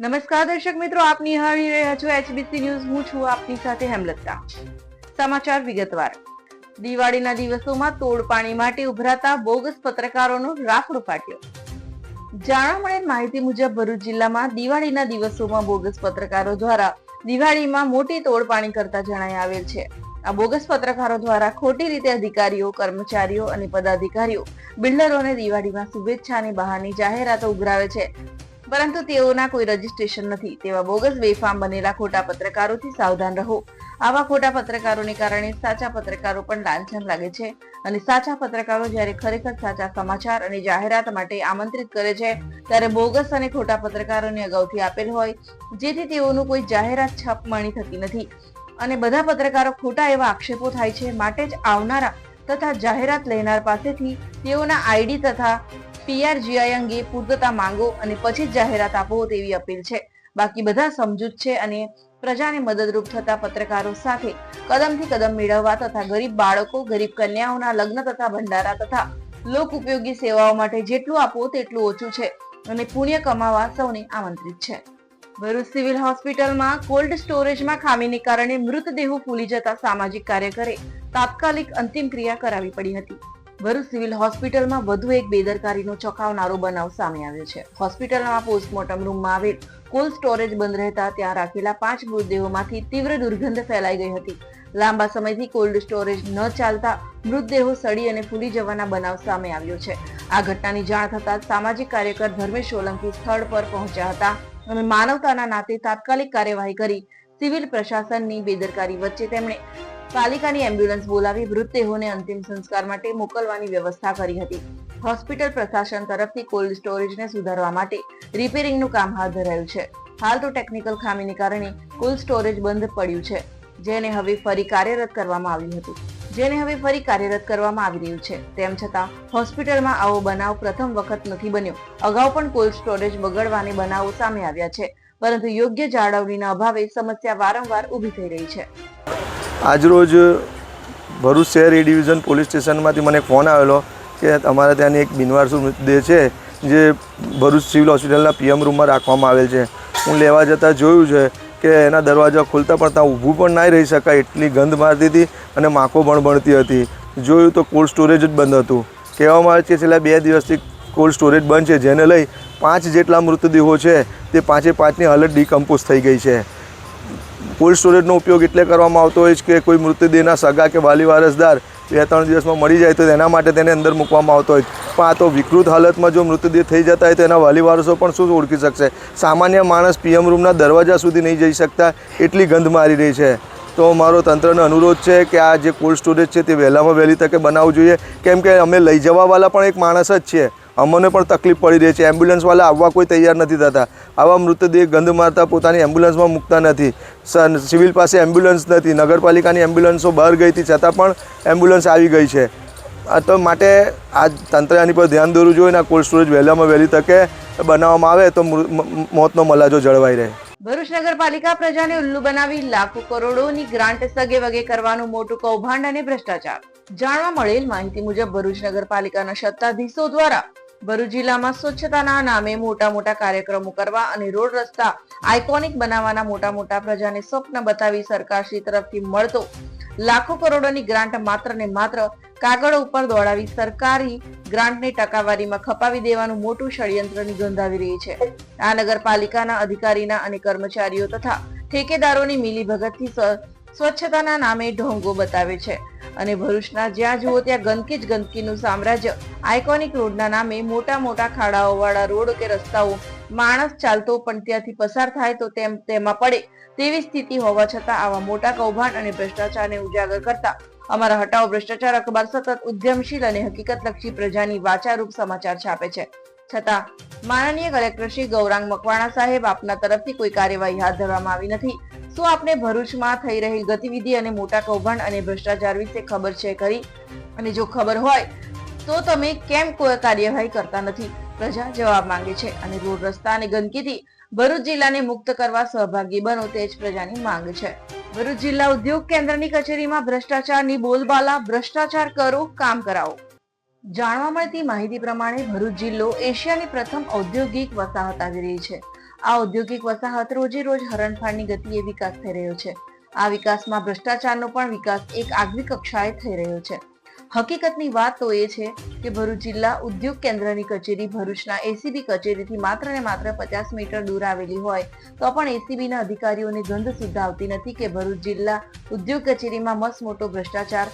નમસ્કાર દર્શક મિત્રો, આપ નિહાળી રહ્યા છો એચબીસી ન્યૂઝ હું છું આપની સાથે હેમલતા. સમાચાર વિગતવાર. દિવાળીના દિવસોમાં તોડપાણી માટે ઉભરાતા બોગસ પત્રકારોનો રાફડો ફાટ્યો. જાણવા મળેલ માહિતી મુજબ, ભરૂચ જિલ્લામાં દિવાળીના દિવસોમાં બોગસ પત્રકારો દ્વારા દિવાળીમાં મોટી તોડપાણી કરતા જણાય આવેલ છે. આ બોગસ પત્રકારો દ્વારા ખોટી રીતે અધિકારીઓ, કર્મચારીઓ અને પદાધિકારીઓ, બિલ્ડરોને દિવાળીમાં શુભેચ્છાની બહારની જાહેરાતો ઉઘરાવે છે. પરંતુ તેઓના કોઈ રજીસ્ટ્રેશન નથી. તેવા બોગસ બેફામ બનેલા ખોટા પત્રકારોથી સાવધાન રહો. આવા ખોટા પત્રકારોને કારણે સાચા પત્રકારો પણ લાંછન લાગે છે અને સાચા પત્રકારો જ્યારે ખરેખર સાચા સમાચાર અને જાહેરાત માટે આમંત્રિત કરે છે, ત્યારે બોગસ અને ખોટા પત્રકારોને અગાઉથી આપેલ હોય, જેથી તેઓનું કોઈ જાહેરાત છાપ મળી થતી નથી. અને બધા પત્રકારો ખોટા એવા આક્ષેપો થાય છે, માટે જ આવનારા તથા જાહેરાત લેનાર પાસેથી તેઓના આઈડી તથા પીઆરજીઆઈ અંગે પૂર્તતા માંગો અને પછી જ જાહેરાત આપો તેવી અપીલ છે. બાકી બધા સમજૂત છે અને પ્રજાને મદદરૂપ થતા પત્રકારો સાથે કદમથી કદમ મેળવવા તથા ગરીબ બાળકો, ગરીબ કન્યાઓના લગ્ન તથા ભંડારા તથા લોક ઉપયોગી સેવાઓ માટે જેટલું આપો તેટલું ઓછું છે અને પુણ્ય કમાવા સૌને આમંત્રિત છે. ભરૂચ સિવિલ હોસ્પિટલમાં કોલ્ડ સ્ટોરેજમાં ખામીને કારણે મૃતદેહો ફૂલી જતા સામાજિક કાર્યકરે તાત્કાલિક અંતિમ ક્રિયા કરાવી પડી હતી. ભરૂચ સિવિલ હોસ્પિટલમાં વધુ એક બેદરકારીનો ચોંકાવનારો બનાવ સામે આવ્યો છે. હોસ્પિટલના પોસ્ટમોર્ટમ રૂમમાં આવેલ કોલ્ડ સ્ટોરેજ બંધ રહેતા ત્યાં રાખેલા પાંચ મૃતદેહોમાંથી તીવ્ર દુર્ગંધ ફેલાઈ ગઈ હતી. લાંબા સમયથી કોલ્ડ સ્ટોરેજ ન ચાલતા મૃતદેહો સડી અને ફૂલી જવાના બનાવ સામે આવ્યો છે. આ ઘટનાની જાણ થતાં સામાજિક કાર્યકર ધર્મેશ સોલંકી સ્થળ પર પહોંચ્યા હતા અને માનવતાના નાતે તાત્કાલિક કાર્યવાહી કરી સિવિલ પ્રશાસનની બેદરકારી વચ્ચે તેમણે પાલિકાની એમ્બ્યુલન્સ બોલાવી મૃતદેહોને અંતિમ સંસ્કાર માટે મોકલવાની વ્યવસ્થા કરી હતી. હોસ્પિટલ પ્રશાસન તરફથી કોલ્ડ સ્ટોરેજને સુધારવા માટે રિપેરિંગનું કામ હાથ ધરાયું છે. હાલ તો ટેકનિકલ ખામીને કારણે કોલ્ડ સ્ટોરેજ બંધ પડ્યું છે. જેને હવે ફરી કાર્યરત કરવામાં આવ્યું હતું. જેને હવે ફરી કાર્યરત કરવામાં આવી રહ્યું છે. તેમ છતાં, હોસ્પિટલમાં આવો બનાવ પ્રથમ વખત નથી બન્યો. અગાઉ પણ કોલ્ડ સ્ટોરેજ બગડવાને બનાવો સામે આવ્યા છે. પરંતુ યોગ્ય જાળવણીના અભાવે સમસ્યા વારંવાર ઊભી થઈ રહી છે. આજરોજ ભરૂચ શહેર એ ડિવિઝન પોલીસ સ્ટેશનમાંથી મને ફોન આવેલો કે અમારા ત્યાંની એક બિનવારસુ મૃતદેહ છે, જે ભરૂચ સિવિલ હોસ્પિટલના પીએમ રૂમમાં રાખવામાં આવેલ છે. હું લેવા જતાં જોયું છે કે એના દરવાજા ખોલતા પણ ત્યાં ઊભું પણ ના રહી શકાય એટલી ગંધ મારતી હતી અને માખો ભણભણતી હતી. જોયું તો કોલ્ડ સ્ટોરેજ જ બંધ હતું. કહેવામાં આવે છે છેલ્લા બે દિવસથી કોલ્ડ સ્ટોરેજ બંધ છે, જેને લઈ પાંચ જેટલા મૃતદેહો છે, તે પાંચે પાંચની હાલત ડિકમ્પોઝ થઈ ગઈ છે. કોલ્ડ સ્ટોરેજનો ઉપયોગ એટલે કરવામાં આવતો હોય છે કે કોઈ મૃતદેહના સગા કે વાલી વારસદાર બે ત્રણ દિવસમાં મળી જાય તો તેના માટે તેને અંદર મૂકવામાં આવતો હોય. પણ આ તો વિકૃત હાલતમાં જો મૃતદેહ થઈ જતા હોય તો એના વાલી વારસો પણ શું ઓળખી શકશે? સામાન્ય માણસ પીએમ રૂમના દરવાજા સુધી નહીં જઈ શકતા એટલી ગંધ મારી રહી છે. તો મારો તંત્રનો અનુરોધ છે કે આ જે કોલ્ડ સ્ટોરેજ છે તે વહેલામાં વહેલી તકે બનાવવું જોઈએ. કેમ કે અમે લઈ જવાવાળા પણ એક માણસ જ છીએ. અમને પણ તકલીફ પડી રહી છે. એમ્બ્યુલન્સવાળા આવવા કોઈ તૈયાર નથી થતા. આવા મૃતદેહ ગંધ મારતા પોતાની એમ્બ્યુલન્સમાં મૂકતા નથી. સિવિલ પાસે એમ્બ્યુલન્સ નથી. નગરપાલિકાની એમ્બ્યુલન્સો બહાર ગઈ હતી, છતાં પણ એમ્બ્યુલન્સ આવી ગઈ છે. આ તો માટે આ તંત્ર આની પર ધ્યાન દોરવું જોઈએ ને આ કોલ્ડ સ્ટોરેજ વહેલામાં વહેલી તકે બનાવવામાં આવે તો મોતનો મલાજો જળવાઈ રહે. ભરૂચ નગરપાલિકા પ્રજાને ઉલ્લુ બનાવી લાખો કરોડોની ગ્રાન્ટ સગે વગે કરવાનું મોટું કૌભાંડ અને ભ્રષ્ટાચાર. જાણવા મળેલ માહિતી મુજબ ભરૂચ નગરપાલિકાના સત્તાધીશો દ્વારા ભરૂચ જિલ્લામાં સ્વચ્છતાના નામે મોટા મોટા કાર્યક્રમો કરવા અને રોડ રસ્તા આઇકોનિક બનાવવાના મોટા મોટા પ્રજાને સ્વપ્ન બતાવી સરકારશ્રી તરફથી મળતો લાખો કરોડોની ગ્રાન્ટ માત્ર ને માત્ર કાગળ ઉપર દોડાવી સરકારી ગ્રાન્ટની ટકાવારીમાં ખપાવી દેવાનું મોટું ષડયંત્ર નિગંધાવી રહી છે. આ નગરપાલિકાના અધિકારીના અને કર્મચારીઓ તથા ઠેકેદારોની મિલીભગતથી સ્વચ્છતાના નામે ઢોંગો બતાવે છે. અને ભરૂચના જ્યાં જુઓ ત્યાં ગંદકી જ ગંદકીનું સામ્રાજ્ય. આઇકોનિક રોડના નામે મોટા મોટા ખાડાઓવાળા રોડ કે રસ્તાઓ માણસ ચાલતો પણ ત્યાંથી પસાર થાય તો તેમ તેમાં પડે તેવી સ્થિતિ હોવા છતાં આવા મોટા કૌભાંડ અને ભ્રષ્ટાચારને ઉજાગર કરતા અમારા હટાવ ભ્રષ્ટાચાર અખબાર સતત ઉદ્યમશીલ અને હકીકતલક્ષી પ્રજાની વાચારૂપ સમાચાર છાપે છે. છતાં માનનીય કલેક્ટર શ્રી ગૌરાંગ મકવાણા સાહેબ આપના તરફથી કોઈ કાર્યવાહી હાથ ધરવામાં આવી નથી. શું આપને ભરૂચમાં થઈ રહેલ ગતિવિધિ અને મોટા કૌભાંડ અને ભ્રષ્ટાચાર વિશે ખબર છે કરી અને જો ખબર હોય, તો તમે કેમ કોઈ કાર્યવાહી કરતા નથી? પ્રજા જવાબ માંગે છે અને રોડ રસ્તા અને ગંદકીથી ભરૂચ જિલ્લાને મુક્ત કરવા સહભાગી બનો તે જ પ્રજાની માંગ છે. ભરૂચ જિલ્લા ઉદ્યોગ કેન્દ્રની કચેરીમાં ભ્રષ્ટાચારની બોલબાલા, ભ્રષ્ટાચાર કરો, કામ કરાવો. જાણવા મળતી માહિતી પ્રમાણે ભરૂચ જિલ્લો એશિયાની પ્રથમ ઔદ્યોગિક વસાહત આવી રહી છે. આ ઔદ્યોગિક વસાહત રોજે રોજ હરણફાળની ગતિએ વિકાસ થઈ રહ્યો છે. આ વિકાસમાં ભ્રષ્ટાચારનો પણ વિકાસ એક આગવી કક્ષાએ થઈ રહ્યો છે. હકીકતની વાત તો એ છે કે ભરૂચ જિલ્લા ઉદ્યોગ કેન્દ્રની કચેરી ભરૂચના એસીબી કચેરીથી માત્ર ને માત્ર પચાસ મીટર દૂર આવેલી હોય, તો પણ એસીબીના અધિકારીઓને ગંધ સુદ્ધા આવતી નથી કે ભરૂચ જિલ્લા ઉદ્યોગ કચેરીમાં મસ્ત મોટો ભ્રષ્ટાચાર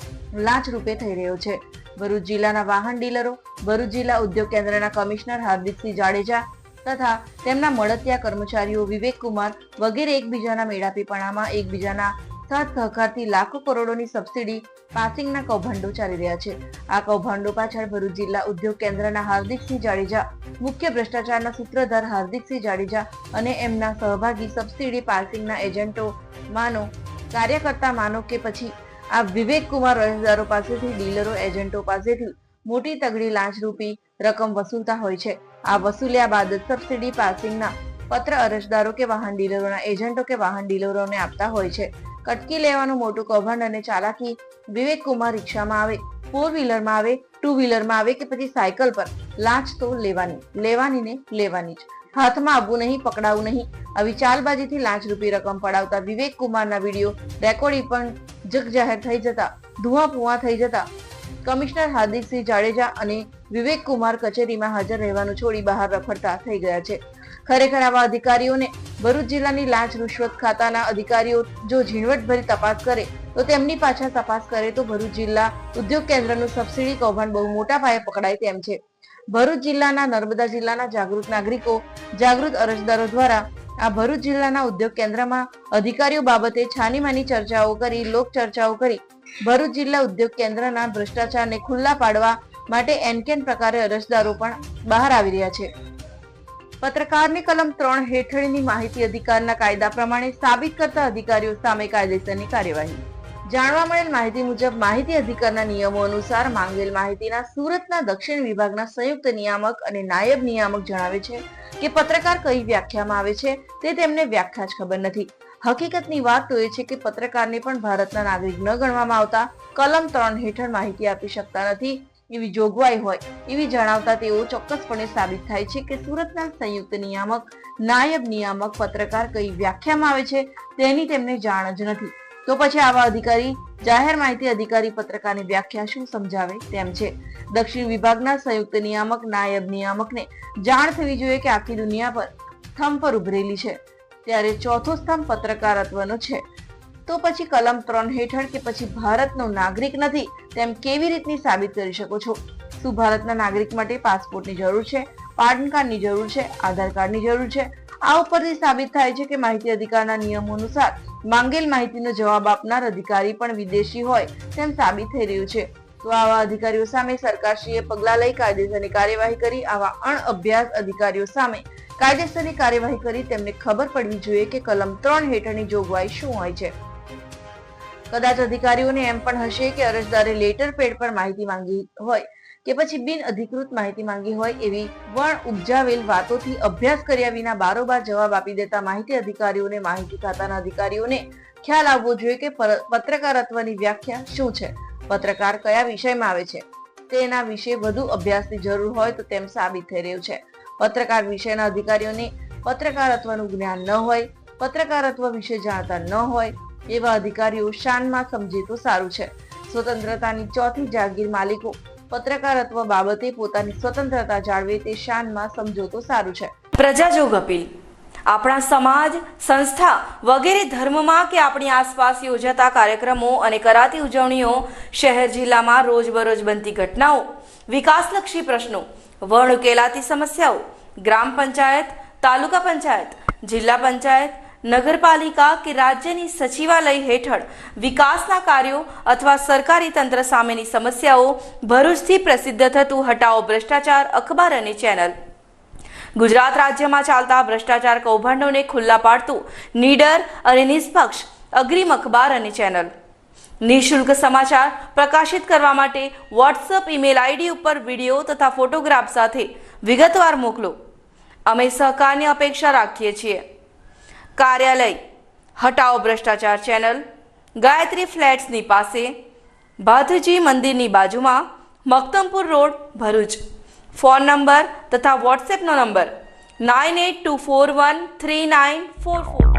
લાંચ રૂપે થઈ રહ્યો છે. ભરૂચ જિલ્લાના વાહન ડીલરો, ભરૂચ જિલ્લા ઉદ્યોગ કેન્દ્રના કમિશનર હાર્દિકસિંહ જાડેજા તથા તેમના મળતિયા કર્મચારીઓ વિવેક કુમાર વગેરે એકબીજાના મેળાપીપણામાં એકબીજાના સાથ સહકારથી લાખો કરોડોની સબસિડી પાસિંગના કૌભાંડો ચાલી રહ્યા છે. આ કૌભાંડો પાછળ ભરૂચ જિલ્લા ઉદ્યોગ કેન્દ્રના હાર્દિકસિંહ જાડેજા, મુખ્ય ભ્રષ્ટાચારના સૂત્રધાર હાર્દિકસિંહ જાડેજા અને એમના સહભાગી સબસિડી પાસિંગના એજન્ટો માનો, કાર્યકર્તા માનો કે પછી આ વિવેક કુમાર પાસેથી ડીલરો, એજન્ટો પાસેથી મોટી તગડી લાંચરૂપી રકમ વસૂલતા હોય છે. આ વસૂલ્યા બાદ સબસિડી પાસિંગના પત્ર અરજદારો કે વાહન ડીલરોના એજન્ટો કે વાહન ડીલરોને આપતા હોય છે. કટકી લેવાનું મોટું કૌભાંડ અને ચાલાકી વિવેક કુમાર રિક્ષામાં આવે ફોર વ્હીલરમાં આવે ટુ વ્હીલરમાં આવે કે પછી સાયકલ પર લાંચ તો લેવાની લેવાની ને લેવાની જ. હાથમાં આવવું નહીં, પકડાવું નહીં. આવી ચાલબાજીથી લાંચ રૂપી રકમ પડાવતા વિવેક કુમારના વીડિયો રેકોર્ડિંગ પણ જગજાહેર થઈ જતા ધુઆ પુઆ થઈ જતા કમિશનર હાર્દિકસિંહ જાડેજા અને વિવેક કુમાર કચેરીમાં હાજર રહેવાનું છોડી બહાર રખડતા થઈ ગયા છે. ખરેખર આવા અધિકારીઓને ભરૂચ જિલ્લાની લાંચ રૂશ્વત ખાતાના અધિકારીઓ જો ઝીણવટભરી તપાસ કરે, તો તેમની પાછળ તપાસ કરે તો ભરૂચ જિલ્લા ઉદ્યોગ કેન્દ્રનું સબસિડી કૌભાંડ બહુ મોટા પાયે પકડાય તેમ છે. ભરૂચ જિલ્લાના નર્મદા જિલ્લાના જાગૃત નાગરિકો, જાગૃત અરજદારો દ્વારા આ ભરૂચ જિલ્લાના ઉદ્યોગ કેન્દ્રમાં અધિકારીઓ બાબતે છાનીમાની ચર્ચાઓ કરી લોક ચર્ચાઓ કરી ભરૂચ જિલ્લા ઉદ્યોગ કેન્દ્રના ભ્રષ્ટાચારને ખુલ્લા પાડવા માટે એનકેન પ્રકારે અરજદારો પણ બહાર આવી રહ્યા છે. પત્રકારની કલમ ત્રણ હેઠળની માહિતી અધિકારના કાયદા પ્રમાણે સાબિત કરતા અધિકારીઓ સામે કાયદેસરની કાર્યવાહી. જાણવા મળેલ માહિતી મુજબ, માહિતી અધિકારના નિયમો અનુસાર માંગેલ માહિતીના સુરતના દક્ષિણ વિભાગના સંયુક્ત નિયામક અને નાયબ નિયામક જણાવે છે કે પત્રકાર કઈ વ્યાખ્યામાં આવે છે તે તેમને વ્યાખ્યા જ ખબર નથી. હકીકતની વાત તો એ છે કે પત્રકારને પણ ભારતના નાગરિક ન ગણવામાં આવતા કલમ ત્રણ હેઠળ માહિતી આપી શકતા નથી એવી જોગવાઈ હોય એવી જણાવતા તેઓ ચોક્કસપણે સાબિત થાય છે કે સુરતના સંયુક્ત નિયામક, નાયબ નિયામક પત્રકાર કઈ વ્યાખ્યામાં આવે છે તેની તેમને જાણ જ નથી. તો પછી આવા અધિકારી, જાહેર માહિતી અધિકારી પત્રકારની વ્યાખ્યા શું સમજાવે તેમ છે. દક્ષિણ વિભાગના સંયુક્ત નિયામક, નાયબ નિયામકને જાણ થવી જોઈએ કે આખી દુનિયા પર થંભ પર ઉભરેલી છે. ત્યારે ચોથો સ્થાન પત્રકારત્વનો છે. તો પછી કલમ ત્રણ હેઠળ કે પછી ભારતનો નાગરિક નથી, તેમ કેવી રીતની સાબિત કરી શકો છો? શું ભારતના નાગરિક માટે પાસપોર્ટની જરૂર છે? પાન કાર્ડની જરૂર છે? આધાર કાર્ડની જરૂર છે? આ ઉપરથી સાબિત થાય છે કે માહિતી અધિકારના નિયમો અનુસાર માંગેલ માહિતીનો જવાબ આપનાર અધિકારી પણ વિદેશી હોય તેમ સાબિત થઈ રહ્યું છે. તો આવા અધિકારીઓ સામે સરકારશ્રીએ પગલાં લઈ કાયદેસરની કાર્યવાહી કરી, આવા અણઅભ્યાસ અધિકારીઓ સામે કાયદેસરની કાર્યવાહી કરી તેમને ખબર પડવી જોઈએ કે કલમ ત્રણ હેઠળની જોગવાઈ શું હોય છે. કદાચ અધિકારીઓને એમ પણ હશે કે અરજદારે લેટર પેડ પર માહિતી માંગી હોય કે પછી બિન અધિકૃત માહિતી માંગી હોય એવી વણ ઉપજાવેલ વાતોથી અભ્યાસ કર્યા વિના બારોબાર જવાબ આપી દેતા માહિતી અધિકારીઓને માહિતી ખાતાના અધિકારીઓને ખ્યાલ આવવો જોઈએ કે પત્રકારત્વની વ્યાખ્યા શું છે. પત્રકાર કયા વિષયમાં આવે છે? તેના વિશે વધુ અભ્યાસની જરૂર હોય તો તેમ સાબિત થઈ રહ્યું છે. પત્રકાર વિષયના અધિકારીઓને પત્રકારત્વનું જ્ઞાન ન હોય, પત્રકારત્વ વિશે જાણતા ન હોય, એવા અધિકારીઓ શાનમાં સમજે તો સારું છે. સ્વતંત્રતાની ચોથી જાગીર માલિકો પત્રકારત્વ બાબતે પોતાની સ્વતંત્રતા જાળવે તે શાનમાં સમજો તો સારું છે. પ્રજાજોગ અપીલ. આપણા સમાજ, સંસ્થા વગેરે ધર્મમાં કે આપણી આસપાસ યોજાતા કાર્યક્રમો અને કરાતી ઉજવણીઓ શહેર જિલ્લામાં રોજબરોજ બનતી ઘટનાઓ, વિકાસલક્ષી પ્રશ્નો વણ ઉકેલાતી સમસ્યાઓ. ગ્રામ પંચાયત, તાલુકા પંચાયત, જિલ્લા પંચાયત, નગરપાલિકા કે રાજ્યની સચિવાલય હેઠળ વિકાસના કાર્યો અથવા સરકારી તંત્ર સામેની સમસ્યાઓ ભરૂચથી પ્રસિદ્ધ થતું હટાઓ ભ્રષ્ટાચાર અખબાર અને ચેનલ. ગુજરાત રાજ્યમાં ચાલતા ભ્રષ્ટાચાર કૌભાંડોને ખુલ્લા પાડતું નીડર અને નિષ્પક્ષ અગ્રીમ અખબાર અને ચેનલ. નિઃશુલ્ક સમાચાર પ્રકાશિત કરવા માટે વોટ્સઅપ ઈમેલ આઈડી ઉપર વીડિયો તથા ફોટોગ્રાફ સાથે વિગતવાર મોકલો. અમે સહકારની અપેક્ષા રાખીએ છીએ. કાર્યાલય હટાઓ ભ્રષ્ટાચાર ચેનલ, ગાયત્રી ફ્લેટ્સની પાસે ભાથજી મંદિરની બાજુમાં, Maktampur road, Bharuch. Phone number તથા વોટ્સએપનો number nine eight two four one three nine four four